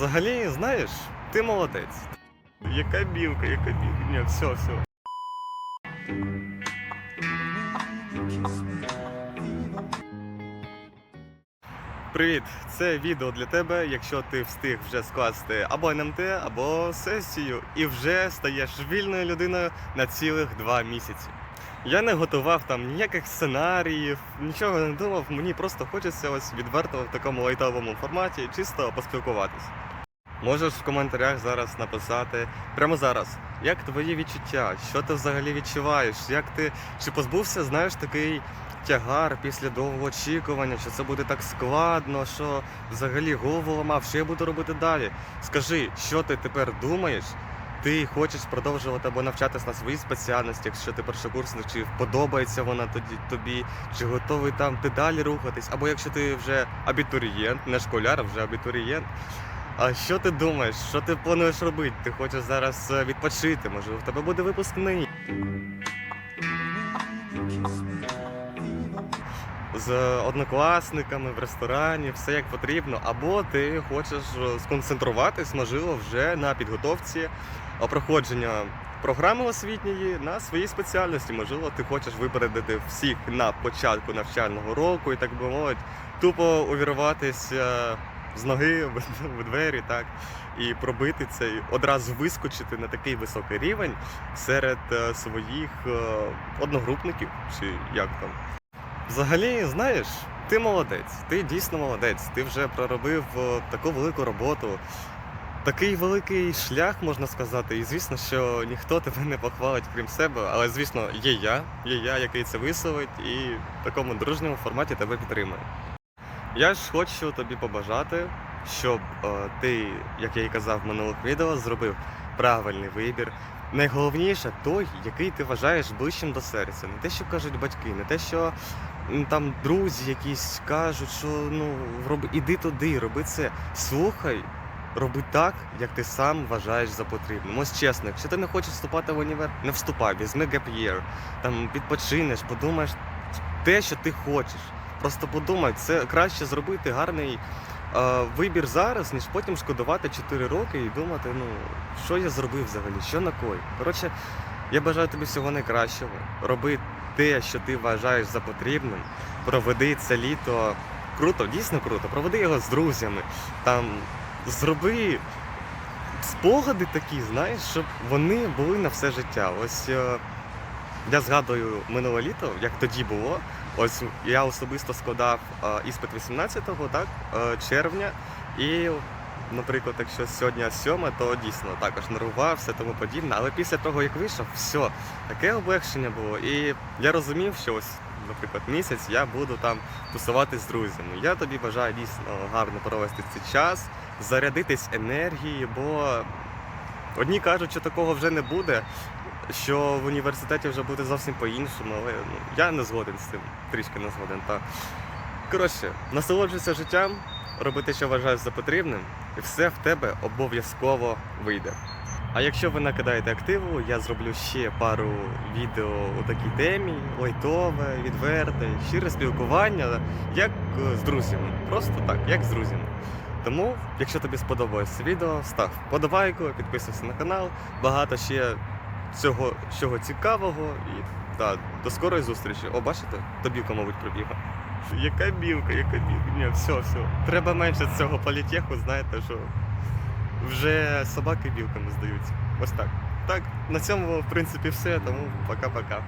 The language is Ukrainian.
Взагалі, знаєш, ти молодець. Яка білка, яка білка. Ні, все, все. Привіт! Це відео для тебе, якщо ти встиг вже скласти або НМТ, або сесію, і вже стаєш вільною людиною на цілих два місяці. Я не готував там ніяких сценаріїв, нічого не думав, мені просто хочеться ось відверто в такому лайтовому форматі чисто поспілкуватись. Можеш в коментарях зараз написати прямо зараз, як твої відчуття, що ти взагалі відчуваєш, як ти чи позбувся, знаєш, такий тягар після довгого очікування, що це буде так складно, що взагалі голову ламав, що я буду робити далі. Скажи, що ти тепер думаєш? Ти хочеш продовжувати або навчатись на своїй спеціальності, якщо ти першокурсник, чи подобається вона тоді тобі, чи готовий там ти далі рухатись, або якщо ти вже абітурієнт, не школяр, а вже абітурієнт. А що ти думаєш? Що ти плануєш робити? Ти хочеш зараз е, відпочити? Може, в тебе буде випускний? З однокласниками в ресторані, все як потрібно, або ти хочеш е, сконцентруватись, можливо, вже на підготовці е, проходження програми освітньої на своїй спеціальності. Можливо, ти хочеш випередити всіх на початку навчального року і так би мовити, тупо увірватися з ноги в, двері, так, і пробити це, і одразу вискочити на такий високий рівень серед е, своїх е, одногрупників, чи як там. Взагалі, знаєш, ти молодець, ти дійсно молодець. Ти вже проробив е, таку велику роботу, такий великий шлях, можна сказати. І звісно, що ніхто тебе не похвалить крім себе. Але звісно, є я, є я, який це висловить, і в такому дружньому форматі тебе підтримує. Я ж хочу тобі побажати, щоб е, ти, як я і казав в минулих відео, зробив правильний вибір. Найголовніше той, який ти вважаєш ближчим до серця. Не те, що кажуть батьки, не те, що там друзі якісь кажуть, що ну роби, іди туди, роби це. Слухай, роби так, як ти сам вважаєш за потрібним. Ось чесно, якщо ти не хочеш вступати в універ, не вступай, візьми gap year, там відпочинеш, подумаєш те, що ти хочеш. Просто подумай, це краще зробити гарний е, вибір зараз, ніж потім шкодувати 4 роки і думати, ну що я зробив взагалі, що на кой. Коротше, я бажаю тобі всього найкращого. Роби те, що ти вважаєш за потрібним. Проведи це літо круто, дійсно круто. Проведи його з друзями. Там зроби спогади такі, знаєш, щоб вони були на все життя. Ось е, я згадую минуле літо, як тоді було. Ось я особисто складав е, іспит 18-го, так, е, червня, і, наприклад, якщо сьогодні 7, то дійсно також нервувався, тому подібне. Але після того, як вийшов, все, таке облегшення було. І я розумів, що ось, наприклад, місяць я буду там тусуватись з друзями. Я тобі бажаю дійсно гарно провести цей час, зарядитись енергією, бо одні кажуть, що такого вже не буде що в університеті вже буде зовсім по-іншому, але ну, я не згоден з цим, трішки не згоден. Та. Коротше, насолоджуйся життям, роби те, що вважаєш за потрібним, і все в тебе обов'язково вийде. А якщо ви накидаєте активу, я зроблю ще пару відео у такій темі, лайтове, відверте, щире спілкування, як з друзями. Просто так, як з друзями. Тому, якщо тобі сподобалось це відео, став подобайку, підписуйся на канал. Багато ще цього всього цікавого і та, до скорої зустрічі. О, бачите? Тобівка, мабуть, пробігла. Яка білка, яка білка? Ні, все, все. Треба менше цього політеху, знаєте, що вже собаки білками здаються. Ось так. Так, на цьому, в принципі, все, тому пока-пока.